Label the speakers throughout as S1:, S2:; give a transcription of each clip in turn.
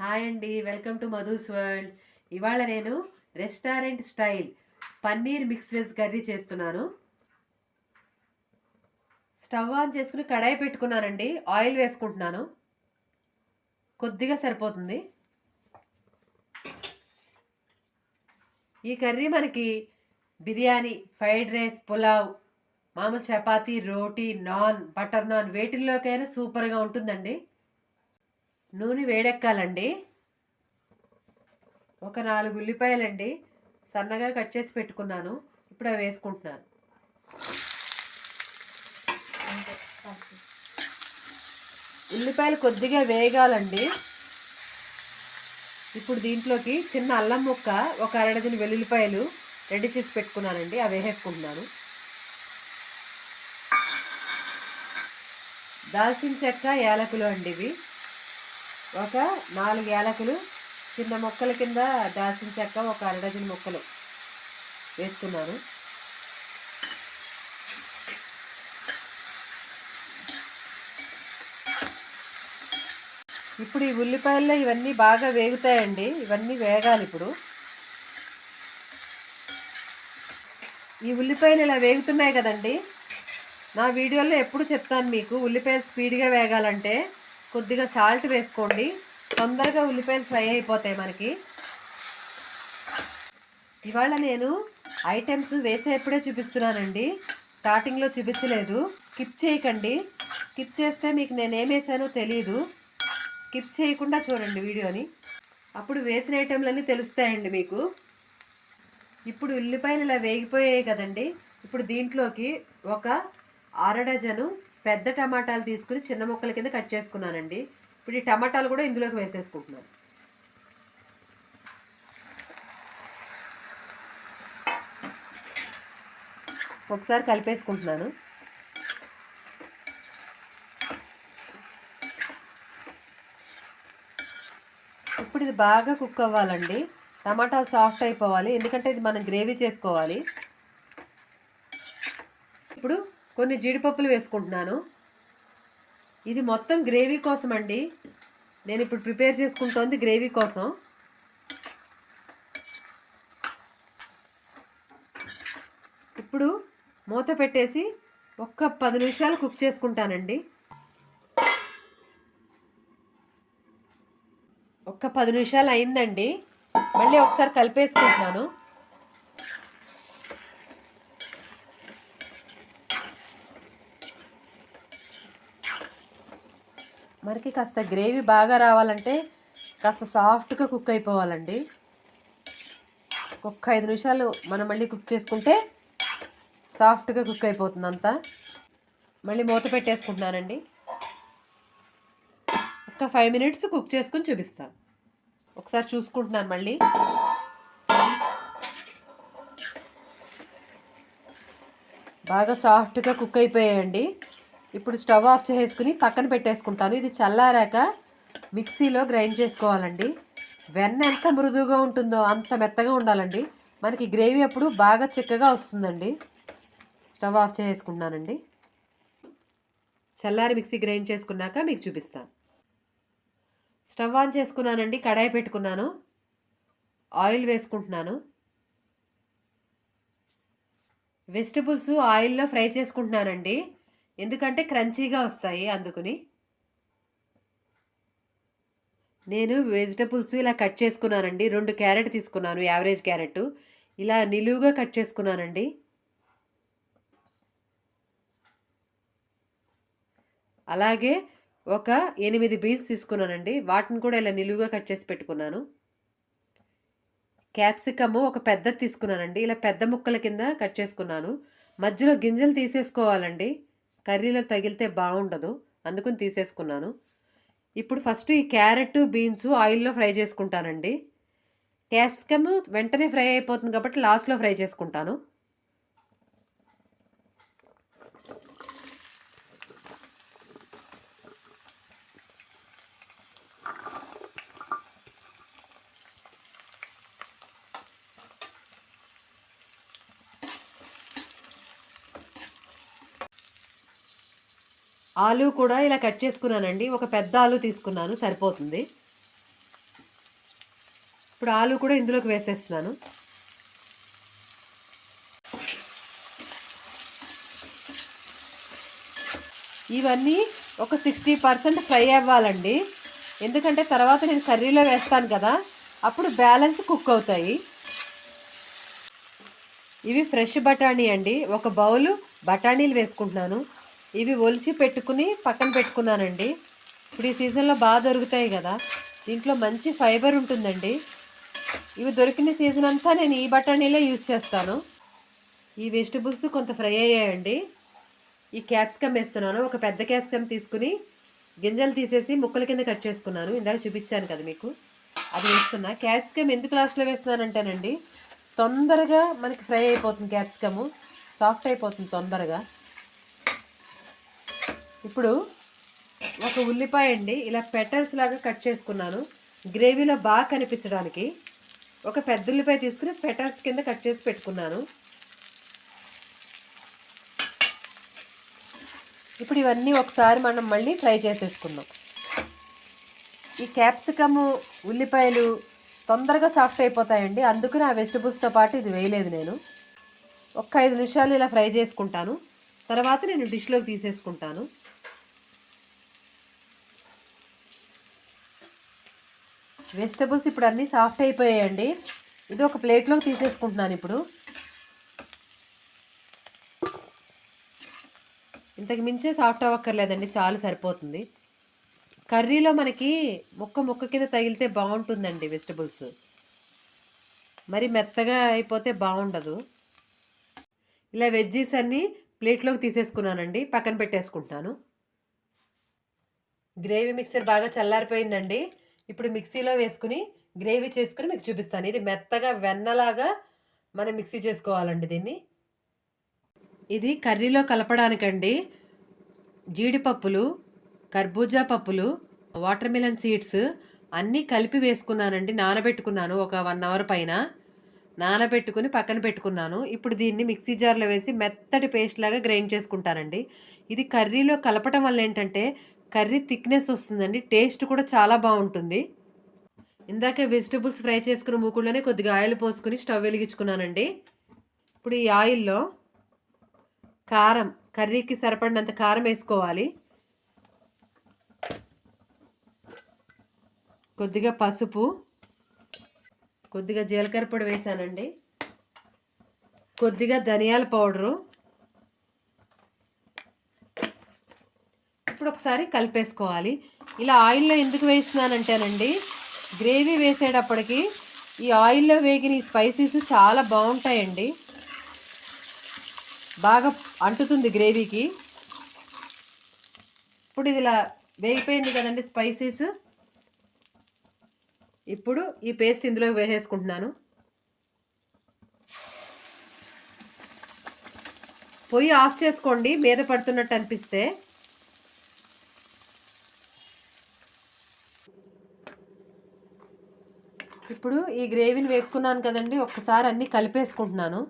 S1: Hi అండి welcome to Madhu's world. ఇవాళ నేను restaurant style paneer mix veg curry చేస్తున్నాను. స్టవ్ ఆన్ చేసుకుని కడాయి పెట్టుకున్నానండి ఆయిల్ వేసుకుంటున్నాను. కొద్దిగా సరిపోతుంది. ఈ కర్రీ మనకి బిర్యానీ ఫ్రైడ్ రైస్ పులావ్ మామూలు చపాతీ రోటీ నాన్ బటర్ నాన్ వేటిల్లోకైనా సూపర్గా ఉంటుందండి. నూనె వేడెక్కాలండి. ఒక నాలుగు ఉల్లిపాయలండి. సన్నగా కట్ చేసి పెట్టుకున్నాను. ఇప్పుడు అవి వేసుకుంటున్నాను ఉల్లిపాయలు కొద్దిగా వేగాలండి. ఇప్పుడు దీంట్లోకి చిన్న అల్లం ముక్క ఒక అరడజన వెల్లుల్లిపాయలు రెడీ చేసి పెట్టుకున్నానండి. అవి వేసేసుకుంటున్నాను. దాల్చిన చెక్క యాలకులు అండి ఇవి. ఒక నాలుగు యాలకులు చిన్న మొక్కల కింద దాల్చిన చెక్క ఒక అరడజన్ మొక్కలు వేసుకున్నాను. ఇప్పుడు ఈ ఉల్లిపాయల్లో ఇవన్నీ బాగా వేగుతాయండి. ఇవన్నీ వేగాలి ఇప్పుడు. ఈ ఉల్లిపాయలు ఇలా వేగుతున్నాయి కదండి. నా వీడియోలో ఎప్పుడు చెప్తాను మీకు. ఉల్లిపాయలు స్పీడ్గా వేగాలంటే కొద్దిగా సాల్ట్ వేసుకోండి. తొందరగా ఉల్లిపాయలు ఫ్రై అయిపోతాయి మనకి. ఇవాళ నేను ఐటమ్స్ వేసేప్పుడే చూపిస్తున్నానండి. స్టార్టింగ్లో చూపించలేదు. స్కిప్ చేయకండి. స్కిప్ చేస్తే మీకు నేను ఏమేసానో తెలియదు స్కిప్ చేయకుండా చూడండి వీడియోని. అప్పుడు వేసిన ఐటెంలన్నీ తెలుస్తాయండి మీకు. ఇప్పుడు ఉల్లిపాయలు ఇలా వేగిపోయాయి కదండి. ఇప్పుడు దీంట్లోకి ఒక అరడజను పెద్ద టమాటాలు తీసుకుని చిన్న ముక్కల కింద కట్ చేసుకున్నానండి. ఇప్పుడు ఈ టమాటాలు కూడా ఇందులోకి వేసేసుకుంటున్నాను. ఒకసారి కలిపేసుకుంటున్నాను. ఇప్పుడు ఇది బాగా కుక్ అవ్వాలండి. టమాటాలు సాఫ్ట్ అయిపోవాలి. ఎందుకంటే ఇది మనం గ్రేవీ చేసుకోవాలి ఇప్పుడు కొన్ని జీడిపప్పులు వేసుకుంటున్నాను. ఇది మొత్తం గ్రేవీ కోసం అండి. నేను ఇప్పుడు ప్రిపేర్ చేసుకుంటోంది గ్రేవీ కోసం. ఇప్పుడు మూత పెట్టేసి ఒక్క పది నిమిషాలు కుక్ చేసుకుంటానండి. ఒక్క పది నిమిషాలు అయిందండి. మళ్ళీ ఒకసారి కలిపేసుకుంటున్నాను. మనకి కాస్త గ్రేవీ బాగా రావాలంటే కాస్త సాఫ్ట్గా కుక్ అయిపోవాలండి. ఒక్క ఐదు నిమిషాలు మనం మళ్ళీ కుక్ చేసుకుంటే సాఫ్ట్గా కుక్ అయిపోతుంది అంతా మళ్ళీ మూత పెట్టేసుకుంటున్నానండి. ఒక ఫైవ్ మినిట్స్ కుక్ చేసుకుని చూపిస్తాను ఒకసారి చూసుకుంటున్నాను మళ్ళీ. బాగా సాఫ్ట్గా కుక్ అయిపోయాయండి. ఇప్పుడు స్టవ్ ఆఫ్ చేసుకుని పక్కన పెట్టేసుకుంటాను. ఇది చల్లారాక మిక్సీలో గ్రైండ్ చేసుకోవాలండి. వెన్న ఎంత మృదువుగా ఉంటుందో అంత మెత్తగా ఉండాలండి. మనకి గ్రేవీ అప్పుడు బాగా చిక్కగా వస్తుందండి. స్టవ్ ఆఫ్ చేసుకుంటున్నానండి చల్లారి మిక్సీ గ్రైండ్ చేసుకున్నాక మీకు చూపిస్తాను. స్టవ్ ఆన్ చేసుకున్నానండి కడాయి పెట్టుకున్నాను. ఆయిల్ వేసుకుంటున్నాను. వెజిటబుల్స్ ఆయిల్లో ఫ్రై చేసుకుంటున్నానండి. ఎందుకంటే క్రంచీగా వస్తాయి అందుకుని. నేను వెజిటబుల్స్ ఇలా కట్ చేసుకున్నానండి. రెండు క్యారెట్ తీసుకున్నాను యావరేజ్ క్యారెట్. ఇలా నిలువుగా కట్ చేసుకున్నానండి. అలాగే ఒక ఎనిమిది బీన్స్ తీసుకున్నానండి. వాటిని కూడా ఇలా నిలువుగా కట్ చేసి పెట్టుకున్నాను. క్యాప్సికమ్ ఒక పెద్దది తీసుకున్నానండి. ఇలా పెద్ద ముక్కల కింద కట్ చేసుకున్నాను. మధ్యలో గింజలు తీసేసుకోవాలండి. కర్రీలో తగిలితే బాగుండదు. అందుకని తీసేసుకున్నాను. ఇప్పుడు ఫస్ట్ ఈ క్యారెట్ బీన్స్ ఆయిల్లో ఫ్రై చేసుకుంటానండి. క్యాప్సికమ్ వెంటనే ఫ్రై అయిపోతుంది కాబట్టి లాస్ట్లో ఫ్రై చేసుకుంటాను. ఆలు కూడా ఇలా కట్ చేసుకున్నానండి. ఒక పెద్ద ఆలు తీసుకున్నాను సరిపోతుంది. ఇప్పుడు ఆలు కూడా ఇందులోకి వేసేస్తున్నాను. ఇవన్నీ ఒక సిక్స్టీ పర్సెంట్ ఫ్రై అవ్వాలండి. ఎందుకంటే తర్వాత నేను కర్రీలో వేస్తాను కదా అప్పుడు బ్యాలెన్స్ కుక్ అవుతాయి. ఇవి ఫ్రెష్ బఠానీ అండి. ఒక బౌలు బఠానీలు వేసుకుంటున్నాను. ఇవి ఒలిచి పెట్టుకుని పక్కన పెట్టుకున్నానండి. ఇప్పుడు ఈ సీజన్లో బాగా దొరుకుతాయి కదా. దీంట్లో మంచి ఫైబర్ ఉంటుందండి. ఇవి దొరికిన సీజన్ అంతా నేను ఈ బఠానీలే యూజ్ చేస్తాను. ఈ వెజిటబుల్స్ కొంత ఫ్రై అయ్యాయండి. ఈ క్యాప్సికమ్ వేస్తున్నాను. ఒక పెద్ద క్యాప్సికమ్ తీసుకుని గింజలు తీసేసి ముక్కల కింద కట్ చేసుకున్నాను. ఇందాక చూపించాను కదా మీకు. అది వేస్తున్నా. క్యాప్సికమ్ ఎందుకు లాస్ట్లో వేస్తున్నానంటేనండి తొందరగా మనకి ఫ్రై అయిపోతుంది క్యాప్సికము. సాఫ్ట్ అయిపోతుంది తొందరగా. ఇప్పుడు ఒక ఉల్లిపాయ అండి ఇలా పెటల్స్ లాగా కట్ చేసుకున్నాను. గ్రేవీలో బాగా కనిపించడానికి ఒక పెద్ద ఉల్లిపాయ తీసుకుని పెటల్స్ కింద కట్ చేసి పెట్టుకున్నాను. ఇప్పుడు ఇవన్నీ ఒకసారి మనం మళ్ళీ ఫ్రై చేసేసుకుందాం. ఈ క్యాప్సికము ఉల్లిపాయలు తొందరగా సాఫ్ట్ అయిపోతాయండి. అందుకని ఆ వెజిటబుల్స్తో పాటు ఇది వేయలేదు నేను. ఒక్క ఐదు నిమిషాలు ఇలా ఫ్రై చేసుకుంటాను. తర్వాత నేను డిష్లోకి తీసేసుకుంటాను. వెజిటబుల్స్ ఇప్పుడు అన్నీ సాఫ్ట్ అయిపోయాయండి. ఇది ఒక ప్లేట్లోకి తీసేసుకుంటున్నాను ఇప్పుడు. ఇంతకు మించే సాఫ్ట్ అవ్వక్కర్లేదండి చాలు సరిపోతుంది. కర్రీలో మనకి ముక్క ముక్క కింద తగిలితే బాగుంటుందండి వెజిటబుల్స్. మరి మెత్తగా అయిపోతే బాగుండదు. ఇలా వెజ్జీస్ అన్నీ ప్లేట్లోకి తీసేసుకున్నానండి పక్కన పెట్టేసుకుంటాను. గ్రేవీ మిక్సర్ బాగా చల్లారిపోయిందండి. ఇప్పుడు మిక్సీలో వేసుకుని గ్రేవీ చేసుకుని మీకు చూపిస్తాను. ఇది మెత్తగా వెన్నలాగా మనం మిక్సీ చేసుకోవాలండి దీన్ని. ఇది కర్రీలో కలపడానికండి జీడిపప్పులు కర్బూజా పప్పులు వాటర్ మిలన్ సీడ్స్ అన్నీ కలిపి వేసుకున్నానండి. నానబెట్టుకున్నాను ఒక వన్ అవర్ పైన. నానబెట్టుకుని పక్కన పెట్టుకున్నాను. ఇప్పుడు దీన్ని మిక్సీ జార్లో వేసి మెత్తటి పేస్ట్ లాగా గ్రైండ్ చేసుకుంటానండి. ఇది కర్రీలో కలపటం వల్ల ఏంటంటే కర్రీ థిక్నెస్ వస్తుందండి. టేస్ట్ కూడా చాలా బాగుంటుంది. ఇందాకే వెజిటబుల్స్ ఫ్రై చేసుకున్న మూకుళ్ళనే కొద్దిగా ఆయిల్ పోసుకుని స్టవ్ వెలిగించుకున్నానండి. ఇప్పుడు ఈ ఆయిల్లో కారం కర్రీకి సరిపడినంత కారం వేసుకోవాలి. కొద్దిగా పసుపు కొద్దిగా జీలకర్ర పొడి వేసానండి. కొద్దిగా ధనియాల పౌడరు ఇప్పుడు ఒకసారి కలిపేసుకోవాలి. ఇలా ఆయిల్లో ఎందుకు వేస్తున్నానంటేనండి గ్రేవీ వేసేటప్పటికి ఈ ఆయిల్లో వేగిన ఈ స్పైసీస్ చాలా బాగుంటాయండి. బాగా అంటుతుంది గ్రేవీకి. ఇప్పుడు ఇది ఇలా వేగిపోయింది కదండి స్పైసీస్. ఇప్పుడు ఈ పేస్ట్ ఇందులో వేసేసుకుంటున్నాను. పొయ్యి ఆఫ్ చేసుకోండి మీద పడుతున్నట్టు అనిపిస్తే. ఇప్పుడు ఈ గ్రేవీని వేసుకున్నాను కదండి ఒక్కసారి అన్నీ కలిపేసుకుంటున్నాను.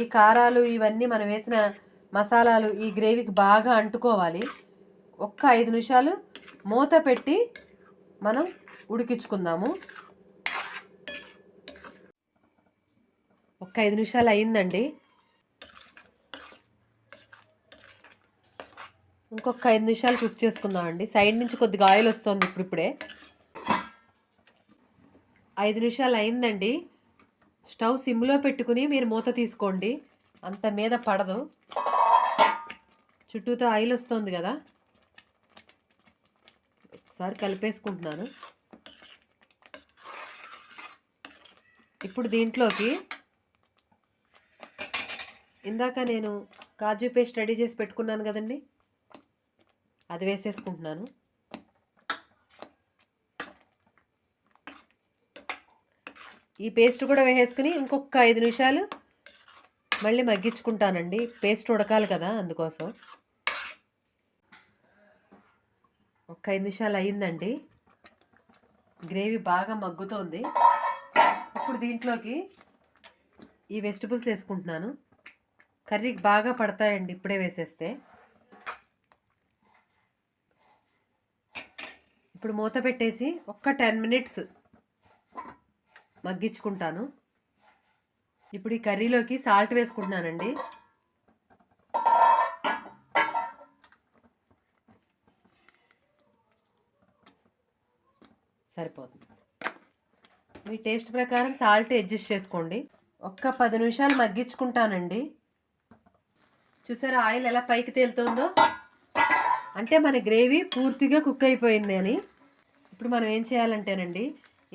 S1: ఈ కారాలు ఇవన్నీ మనం వేసిన మసాలాలు ఈ గ్రేవీకి బాగా అంటుకోవాలి. ఒక్క ఐదు నిమిషాలు మూత పెట్టి మనం ఉడికించుకుందాము. ఒక్క ఐదు నిమిషాలు అయిందండి. ఇంకొక ఐదు నిమిషాలు కుక్ చేసుకుందామండి. సైడ్ నుంచి కొద్దిగా ఆయిల్ వస్తుంది ఇప్పుడిప్పుడే. ఐదు నిమిషాలు అయిందండి. స్టవ్ సిమ్లో పెట్టుకుని మీరు మూత తీసుకోండి. అంత మీద పడదు. చుట్టూతో ఆయిల్ వస్తుంది కదా. ఒకసారి కలిపేసుకుంటున్నాను. ఇప్పుడు దీంట్లోకి ఇందాక నేను కాజు పేస్ట్ రెడీ చేసి పెట్టుకున్నాను కదండి. అది వేసేసుకుంటున్నాను. ఈ పేస్ట్ కూడా వేసేసుకుని ఇంకొక ఐదు నిమిషాలు మళ్ళీ మగ్గించుకుంటానండి. పేస్ట్ ఉడకాలి కదా అందుకోసం. ఒక ఐదు నిమిషాలు అయిందండి గ్రేవీ బాగా మగ్గుతోంది. ఇప్పుడు దీంట్లోకి ఈ వెజిటబుల్స్ వేసుకుంటున్నాను. కర్రీకి బాగా పడతాయండి ఇప్పుడే వేసేస్తే. ఇప్పుడు మూత పెట్టేసి ఒక్క టెన్ మినిట్స్ మగ్గించుకుంటాను. ఇప్పుడు ఈ కర్రీలోకి సాల్ట్ వేసుకుంటున్నానండి. సరిపోతుంది. మీ టేస్ట్ ప్రకారం సాల్ట్ అడ్జస్ట్ చేసుకోండి. ఒక్క పది నిమిషాలు మగ్గించుకుంటానండి. చూసారా ఆయిల్ ఎలా పైకి తేలుతుందో? అంటే మన గ్రేవీ పూర్తిగా కుక్ అయిపోయింది అని ఇప్పుడు మనం ఏం చేయాలంటేనండి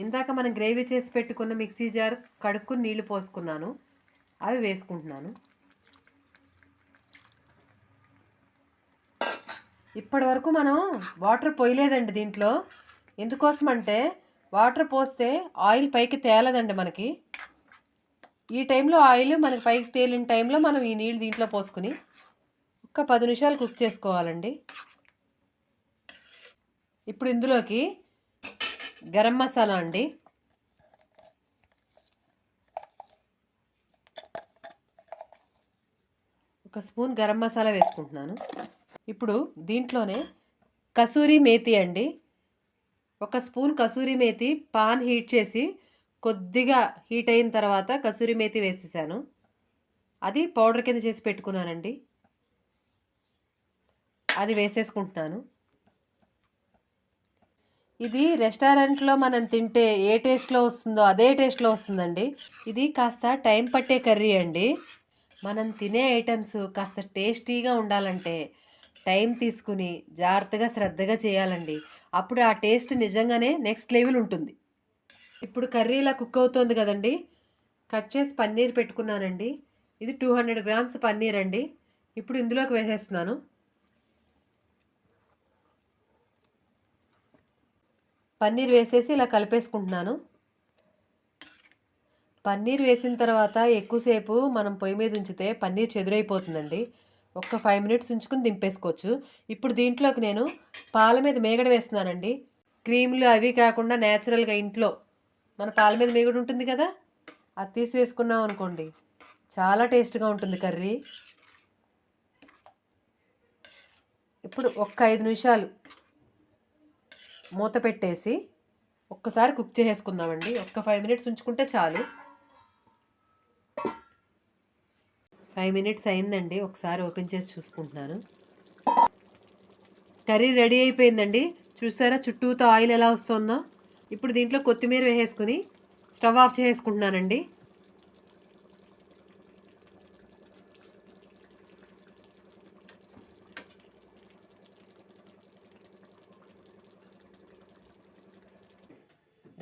S1: ఇందాక మనం గ్రేవీ చేసి పెట్టుకున్న మిక్సీ జార్ కడుక్కుని నీళ్ళు పోసుకున్నాను. అవి వేసుకుంటున్నాను. ఇప్పటి వరకు మనం వాటర్ పోయలేదండి దీంట్లో. ఎందుకోసం అంటే వాటర్ పోస్తే ఆయిల్ పైకి తేలదండి మనకి. ఈ టైంలో ఆయిల్ మనకి పైకి తేలిన టైంలో మనం ఈ నీళ్ళు దీంట్లో పోసుకుని ఒక పది నిమిషాలు కుక్ చేసుకోవాలండి. ఇప్పుడు ఇందులోకి గరం మసాలా అండి. ఒక స్పూన్ గరం మసాలా వేసుకుంటున్నాను. ఇప్పుడు దీంట్లోనే కసూరి మేతి అండి. ఒక spoon kasuri methi pan heat చేసి కొద్దిగా హీట్ అయిన తర్వాత కసూరి మేతి వేసేసాను. అది పౌడర్ కింద చేసి పెట్టుకున్నానండి. అది వేసేసుకుంటున్నాను. ఇది రెస్టారెంట్లో మనం తింటే ఏ టేస్ట్లో వస్తుందో అదే టేస్ట్లో వస్తుందండి. ఇది కాస్త టైం పట్టే కర్రీ అండి. మనం తినే ఐటమ్స్ కాస్త టేస్టీగా ఉండాలంటే టైం తీసుకుని జాగ్రత్తగా శ్రద్ధగా చేయాలండి. అప్పుడు ఆ టేస్ట్ నిజంగానే నెక్స్ట్ లెవెల్ ఉంటుంది. ఇప్పుడు కర్రీ ఇలా కుక్ అవుతోంది కదండి. కట్ చేసి పన్నీర్ పెట్టుకున్నానండి. ఇది టూ హండ్రెడ్ గ్రామ్స్ పన్నీర్ అండి. ఇప్పుడు ఇందులోకి వేసేస్తున్నాను. పన్నీర్ వేసేసి ఇలా కలిపేసుకుంటున్నాను. పన్నీర్ వేసిన తర్వాత ఎక్కువసేపు మనం పొయ్యి మీద ఉంచితే పన్నీర్ చెదురైపోతుందండి. ఒక్క ఫైవ్ మినిట్స్ ఉంచుకుని దింపేసుకోవచ్చు. ఇప్పుడు దీంట్లోకి నేను పాల మీద మేగడ వేస్తున్నానండి. క్రీమ్లు అవి కాకుండా న్యాచురల్గా ఇంట్లో మన పాల మీద మేగడ ఉంటుంది కదా అది తీసి వేసుకున్నాం అనుకోండి చాలా టేస్ట్గా ఉంటుంది కర్రీ. ఇప్పుడు ఒక్క ఐదు నిమిషాలు మూత పెట్టేసి ఒక్కసారి కుక్ చేసేసుకుందామండి. ఒక్క ఫైవ్ మినిట్స్ ఉంచుకుంటే చాలు. ఫైవ్ మినిట్స్ అయిందండి. ఒకసారి ఓపెన్ చేసి చూసుకుంటున్నాను. కర్రీ రెడీ అయిపోయిందండి. చూసారా చుట్టూతో ఆయిల్ ఎలా వస్తుందో? ఇప్పుడు దీంట్లో కొత్తిమీర వేసేసుకుని స్టవ్ ఆఫ్ చేసుకుంటున్నానండి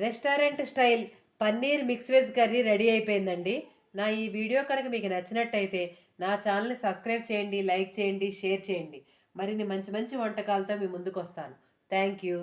S1: restaurant style paneer mix veg curry ready అయిపోయిందండి. నా ఈ వీడియో కనుక మీకు నచ్చినట్టయితే నా ఛానల్ని సబ్స్క్రైబ్ చేయండి లైక్ చేయండి షేర్ చేయండి. మరిన్ని మంచి మంచి వంటకాలతో మీ ముందుకు వస్తాను థ్యాంక్ యూ.